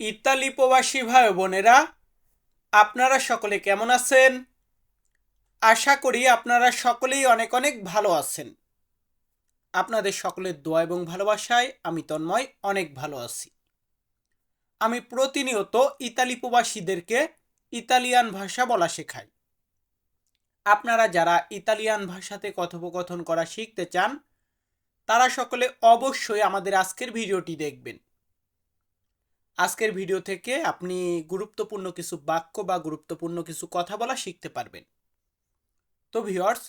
Italy প্রবাসী ভাই বোনেরা, আপনারা সকলে কেমন আছেন? আশা করি আপনারা সকলেই অনেক অনেক ভালো আছেন। আপনাদের সকলের দোয়া এবং ভালোবাসায় আমি তন্ময় অনেক ভালো আছি। আমি প্রতিনিয়ত ইতালি প্রবাসীদেরকে ইতালিয়ান ভাষা বলা শেখাই। আপনারা যারা ইতালিয়ান ভাষাতে কথোপকথন করা শিখতে চান, তারা সকলে অবশ্যই আমাদের আজকের ভিডিওটি দেখবেন। আজকের ভিডিও থেকে আপনি গুরুত্বপূর্ণ কিছু বাক্য বা গুরুত্বপূর্ণ কিছু কথা বলা শিখতে পারবেন। তো ভিউয়ার্স,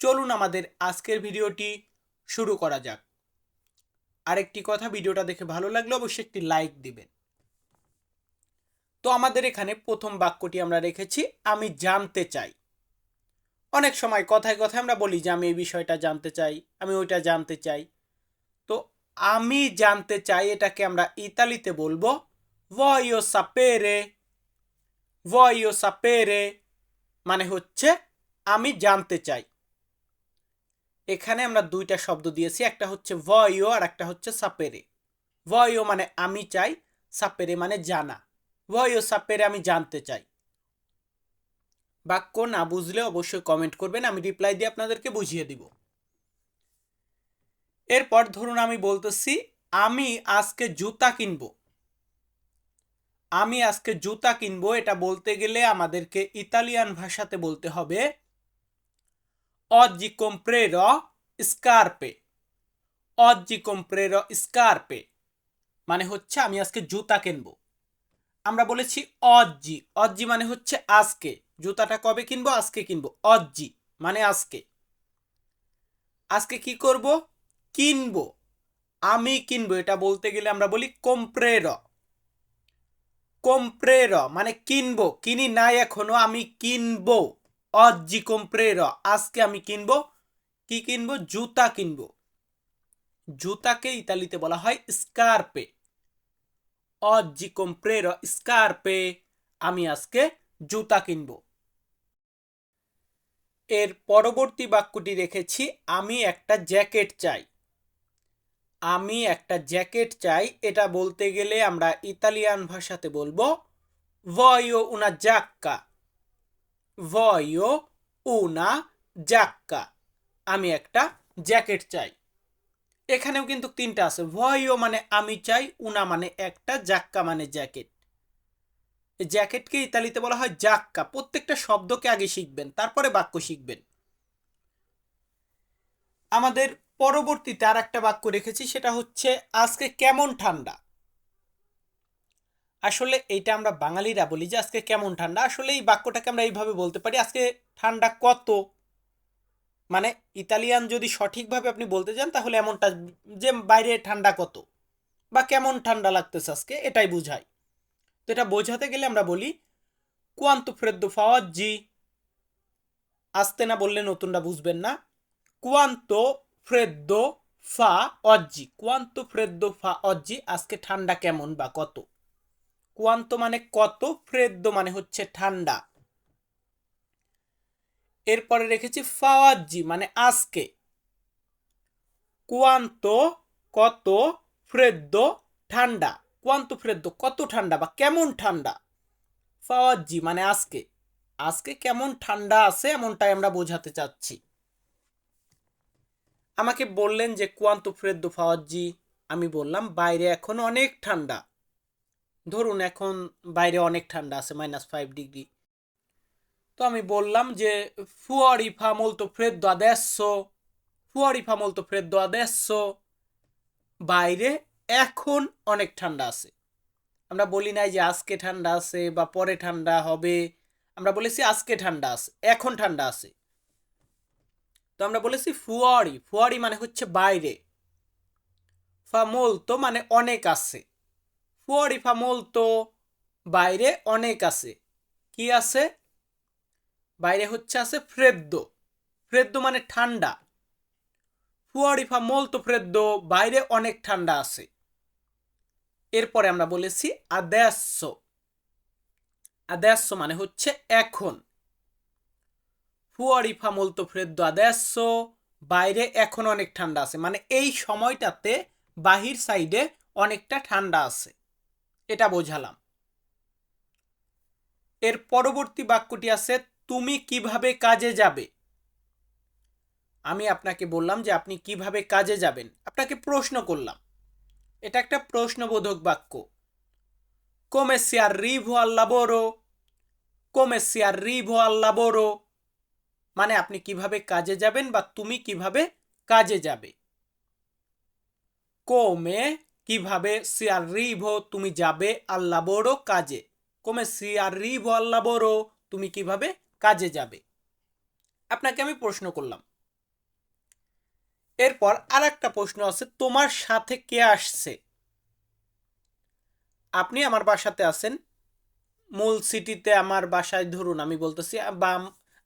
চলুন আমাদের আজকের ভিডিওটি শুরু করা যাক। আরেকটি কথা ভিডিওটা দেখে ভালো লাগলে অবশ্যই একটি লাইক দিবেন। তো আমাদের এখানে প্রথম বাক্যটি আমরা রেখেছি, আমি জানতে চাই। অনেক সময় কথায় কথায় আমরা বলি যে, আমি এই বিষয়টা জানতে চাই, আমি ওইটা জানতে চাই। তো আমি জানতে চাই এটাকে আমরা ইতালিতে বলব voglio sapere, voglio সাপেরে মানে হচ্ছে আমি জানতে চাই। এখানে আমরা দুইটা শব্দ দিয়েছি, একটা হচ্ছে ভয়ও আর একটা হচ্ছে সাপেরে ভয়ও মানে আমি চাই সাপেরে মানে জানা। ভয়ও সাপেরে আমি জানতে চাই। বাক্য না বুঝলে অবশ্যই কমেন্ট করবেন, আমি রিপ্লাই দিয়ে আপনাদেরকে বুঝিয়ে দিব। এরপর ধরুন আমি বলতেছি, আমি আজকে জুতা কিনবো। আমি আজকে জুতা কিনবো, এটা বলতে গেলে আমাদেরকে ইতালিয়ান ভাষাতে বলতে হবে, oggi comprerò scarpe. Oggi comprerò scarpe. মানে হচ্ছে আমি আজকে জুতা কিনবো। আমরা বলেছি অজ্জি অজ্জি মানে হচ্ছে আজকে। জুতাটা কবে কিনবো? আজকে কিনবো। অজ্জি মানে আজকে। আজকে কি করব? কিনবো। আমি কিনবো, এটা বলতে গেলে আমরা বলি কম্প্রের কম্প্রের মানে কিনবো, কিনি নাই এখনও, আমি কিনবো। অজ্জি কম্প্রের আজকে আমি কিনবো, কি কিনবো? জুতা কিনবো। জুতাকে ইতালিতে বলা হয় স্কার্পে অজ্জি কম্প্রের স্কার্পে আমি আজকে জুতা কিনবো। এর পরবর্তী বাক্যটি রেখেছি, আমি একটা জ্যাকেট চাই। আমি একটা জ্যাকেট চাই, এটা বলতে গেলে আমরা ইতালিয়ান ভাষাতে বলব ভয়ো উনা জাক্কা ভয়ো উনা জাক্কা আমি একটা জ্যাকেট চাই। এখানেও কিন্তু তিনটা আছে ভয়ও মানে আমি চাই উনা মানে একটা জাক্কা মানে জ্যাকেট। জ্যাকেটকে ইতালিতে বলা হয় জাক্কা প্রত্যেকটা শব্দকে আগে শিখবেন, তারপরে বাক্য শিখবেন। আমাদের পরবর্তীতে আর একটা বাক্য রেখেছি, সেটা হচ্ছে, আজকে কেমন ঠান্ডা? আসলে এইটা আমরা বাঙালিরা বলি যে, আজকে কেমন ঠান্ডা? আসলে এই বাক্যটাকে আমরা এইভাবে বলতে পারি, আজকে ঠান্ডা কত? মানে ইতালিয়ান যদি সঠিকভাবে আপনি বলতে চান তাহলে এমনটা যে বাইরে ঠান্ডা কত? বা কেমন ঠান্ডা লাগতেছে আজকে, এটাই বুঝায়। তো এটা বোঝাতে গেলে আমরা বলি কুয়ান্তু ফ্রেদ্দো ফাওয়াজ্জি আসতে না বললে নতুনটা বুঝবেন না। কুয়ান্ত ফ্রেদ্দো ফা অজ্জি। কুয়ান্ত ফ্রেদ্দো ফা অজ্জি, আজকে ঠান্ডা কেমন বা কত? কুয়ান্ত মানে কত, ফ্রেদ্দো মানে হচ্ছে ঠান্ডা। এরপরে রেখেছি ফাওয়াজ্জি মানে আজকে। কুয়ান্ত কত, ফ্রেদ্দো ঠান্ডা। কুয়ান্ত, ফ্রেদ্দো কত ঠান্ডা বা কেমন ঠান্ডা? ফাওয়াজ্জি মানে আজকে। আজকে কেমন ঠান্ডা আছে, এমনটাই আমরা বোঝাতে চাচ্ছি। আমাকে বললেন যে কুয়ান্ত ফ্রেদ্দো ফাওয়াজ্জি। আমি বললাম, বাইরে এখন অনেক ঠান্ডা। ধরুন এখন বাইরে অনেক ঠান্ডা আছে মাইনাস ফাইভ ডিগ্রি তো আমি বললাম যে, ফুয়ারি ফামল তো ফ্রেদ্দো আদেশো ফুয়ারি ফামল তো ফ্রেদ্দো আদেশো বাইরে এখন অনেক ঠান্ডা আছে। আমরা বলি নাই যে আজকে ঠান্ডা আছে বা পরে ঠান্ডা হবে। আমরা বলেছি আজকে ঠান্ডা আছে, এখন ঠান্ডা আছে। তো আমরা বলেছি ফুয়ারি ফুয়ারি মানে হচ্ছে বাইরে। ফামোল তো মানে অনেক আছে। ফুয়ারি ফামোল তো বাইরে অনেক আছে। কি আছে? বাইরে হচ্ছে আছে ফ্রেদ্দ। ফ্রেদ্দ মানে ঠান্ডা। ফুয়ারি ফামোল তো ফ্রেদ্দ, বাইরে অনেক ঠান্ডা আছে। এরপরে আমরা বলেছি আদেশ আদেশ মানে হচ্ছে এখন। ফুয়ারি ফামলতো ফ্রেদ্দো আদেশো বাইরে এখন অনেক ঠান্ডা আছে। মানে এই সময়টাতে বাহির সাইডে অনেকটা ঠান্ডা আছে। এটা বোঝালাম। এর পরবর্তী বাক্যটি আছে, তুমি কীভাবে কাজে যাবে? আমি আপনাকে বললাম যে, আপনি কীভাবে কাজে যাবেন? আপনাকে প্রশ্ন করলাম। এটা একটা প্রশ্নবোধক বাক্য। arrivo al lavoro come si arrivo al lavoro মানে আপনি কীভাবে কাজে যাবেন বা তুমি কীভাবে কাজে যাবে। come কীভাবে si arrivo তুমি যাবে al lavoro কাজে। come si arrivo al lavoro তুমি কীভাবে কাজে যাবে। আপনাকে আমি প্রশ্ন করলাম। এরপর আর একটা প্রশ্ন আছে, তোমার সাথে কে আসছে? আপনি আমার বাসাতে আছেন। মূল সিটিতে আমার বাসায় ধরুন, আমি বলতেছি বা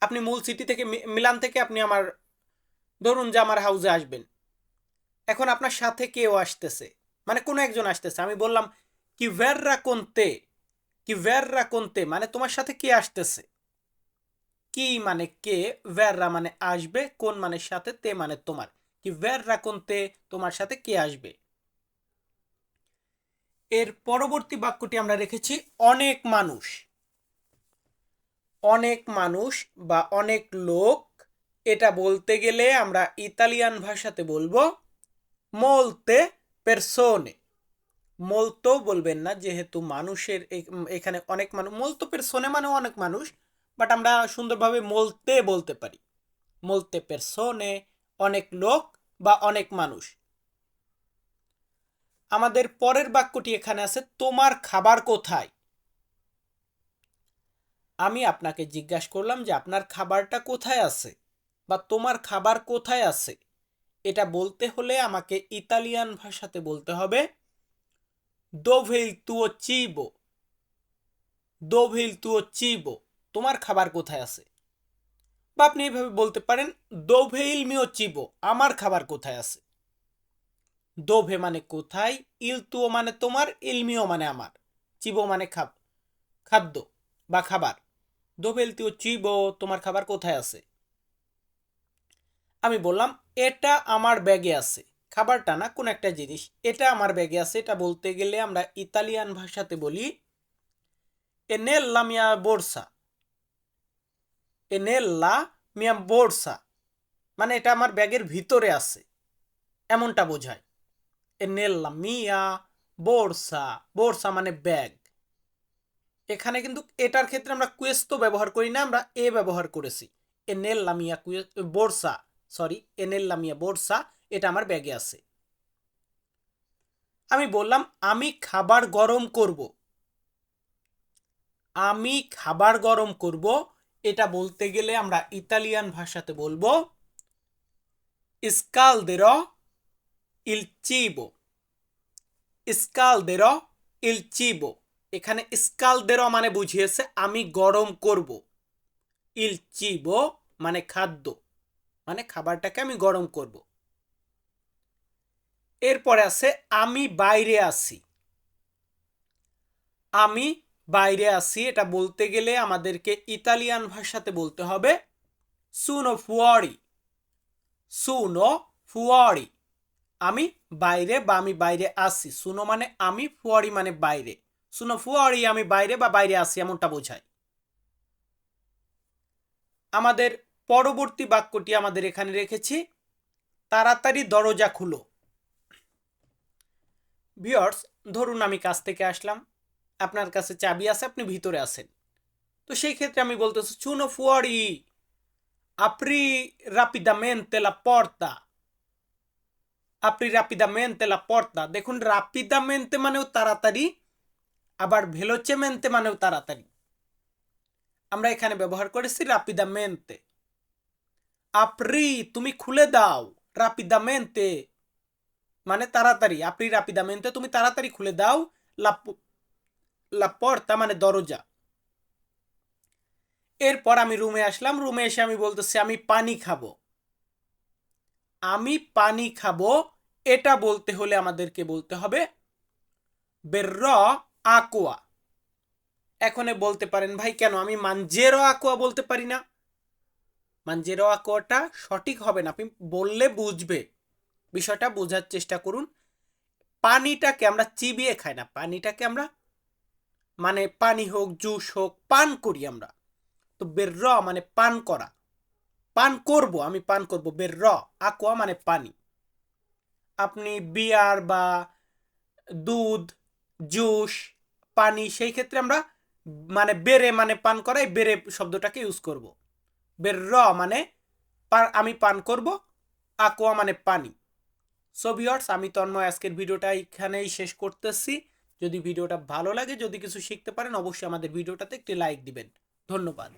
আপনি মূল সিটি থেকে মিলান থেকে আপনি আমার, ধরুন যে আমার হাউসে আসবেন। এখন আপনার সাথে কেউ আসতেছে মানে কোনো একজন আসতেছে। আমি বললাম, কি ভ্যাররা কোনতে কি ভ্যাররা কোনতে মানে তোমার সাথে কে আসতেছে? কি মানে কে ভ্যাররা মানে আসবে, কোন মানে সাথে, তে মানে তোমার। কি ভ্যাররা কোনতে তোমার সাথে কে আসবে? এর পরবর্তী বাক্যটি আমরা রেখেছি, অনেক মানুষ। অনেক মানুষ বা অনেক লোক, এটা বলতে গেলে আমরা ইতালিয়ান ভাষাতে বলব মোলতে পেরসোনে মোলতো বলবেন না, যেহেতু মানুষের এখানে অনেক মানুষ মোলতো পেরসোনে মানে অনেক মানুষ বাট আমরা সুন্দরভাবে মোলতে বলতে পারি। মোলতে পেরসোনে অনেক লোক বা অনেক মানুষ। আমাদের পরের বাক্যটি এখানে আছে, তোমার খাবার কোথায়? আমি আপনাকে জিজ্ঞাসা করলাম যে আপনার খাবারটা কোথায় আছে বা তোমার খাবার কোথায় আছে? এটা বলতে হলে আমাকে ইতালিয়ান ভাষাতে বলতে হবে দোভেল তুও চিবো দোভেল তুও চিবো তোমার খাবার কোথায় আছে? বা আপনি এইভাবে বলতে পারেন দোভেইল মিও চিবো আমার খাবার কোথায় আছে? দোভে মানে কোথায়? ইলতুও মানে তোমার ইলমিও মানে আমার। চিবো মানে খাব, খাদ্য বা খাবার। দোভেলতিও চিবো, তোমার খাবার কোথায় আছে? আমি বললাম, এটা আমার ব্যাগে আছে। খাবারটা না, কোন একটা জিনিস। এটা আমার ব্যাগে আছে, এটা বলতে গেলে আমরা ইতালিয়ান ভাষাতে বলি এনেল্লা মিয়া বোরসা। এনেল্লা মিয়া বোরসা। মানে এটা আমার ব্যাগের ভিতরে আছে, এমনটা বোঝায়। এনেল্লা মিয়া বোরসা। বোরসা মানে ব্যাগ। এখানে কিন্তু এটার ক্ষেত্রে আমরা কুয়েস্তো ব্যবহার করি না, আমরা এ ব্যবহার করেছি। এনেল লামিয়া মিয়া বোরসা সরি এনেল্লা লামিয়া বোরসা, এটা আমার ব্যাগে আছে। আমি বললাম, আমি খাবার গরম করব। আমি খাবার গরম করব, এটা বলতে গেলে আমরা ইতালিয়ান ভাষাতে বলব স্কালদেরো il cibo স্কালদেরো il cibo এখানে স্কালদেরো মানে বুঝিয়েছে, আমি গরম করব। ইল চিবো মানে খাদ্য মানে খাবারটাকে আমি গরম করব। এরপরে আছে, আমি বাইরে আসি আমি বাইরে আসি এটা বলতে গেলে আমাদেরকে ইতালিয়ান ভাষাতে বলতে হবে সুনো ফুয়ারি সুনো ফুয়ারি আমি বাইরে বা আমি বাইরে আসি সুনো মানে আমি ফুয়ারি মানে বাইরে। সুনো ফুয়ারি আমি বাইরে বা বাইরে আসি এমনটা বোঝায়। আমাদের পরবর্তী বাক্যটি আমাদের এখানে রেখেছি। তাড়াতাড়ি দরজা খুলো। ভিওর্স ধরুন আমি কাছ থেকে আসলাম। আপনার কাছে চাবি আছে, আপনি ভিতরে আছেন। তো সেই ক্ষেত্রে আমি বলতেছি চুনো ফুয়ারি আপ্রি আপরি রাপিদামেন্তে লা পর্তা আপনি রাপিদামেন্তে লা পর্তা দেখুন, রাপিদামেন্তে মানেও তাড়াতাড়ি আবার ভেলোচেমেন্তে মানেও তাড়াতাড়ি। আমরা এখানে ব্যবহার করেছি রাপিদামেন্তে আপরি, তুমি খুলে দাও। রাপিদামেন্তে মানে তাড়াতাড়ি। আপনি রাপিদামেন্তে তুমি তাড়াতাড়ি খুলে দাও। লা প- লা মানে দরজা। এরপর আমি রুমে আসলাম। রুমে এসে আমি বলতেছি, আমি পানি খাব। আমি পানি খাব, এটা বলতে হলে আমাদেরকে বলতে হবে বের আকোয়া। এখন বলতে পারেন, ভাই, কেন? আমি মানজেরো আকোয়া বলতে পারি না? মানজেরো আকোয়াটা সঠিক হবে না। আপনি বললে বুঝবে। বিষয়টা বোঝার চেষ্টা করুন। পানিটাকে আমরা চিবিয়ে খাই না। পানিটাকে আমরা মানে পানি হোক, জুস হোক, পান করি আমরা। তো বের র মানে পান করা। পান করব, আমি পান করব। বের র aqua মানে পানি। আপনি বিয়ার বা দুধ জুস, পানি, সেই ক্ষেত্রে আমরা মানে বেড়ে মানে পান করাই বেড়ে শব্দটাকে ইউজ করব। বের র মানে আমি পান করব আকোয়া মানে পানি। সো ভিওর্স আমি তন্ময়, আজকের ভিডিওটা এখানেই শেষ করতেছি। যদি ভিডিওটা ভালো লাগে, যদি কিছু শিখতে পারেন, অবশ্যই আমাদের ভিডিওটাতে একটি লাইক দিবেন। ধন্যবাদ।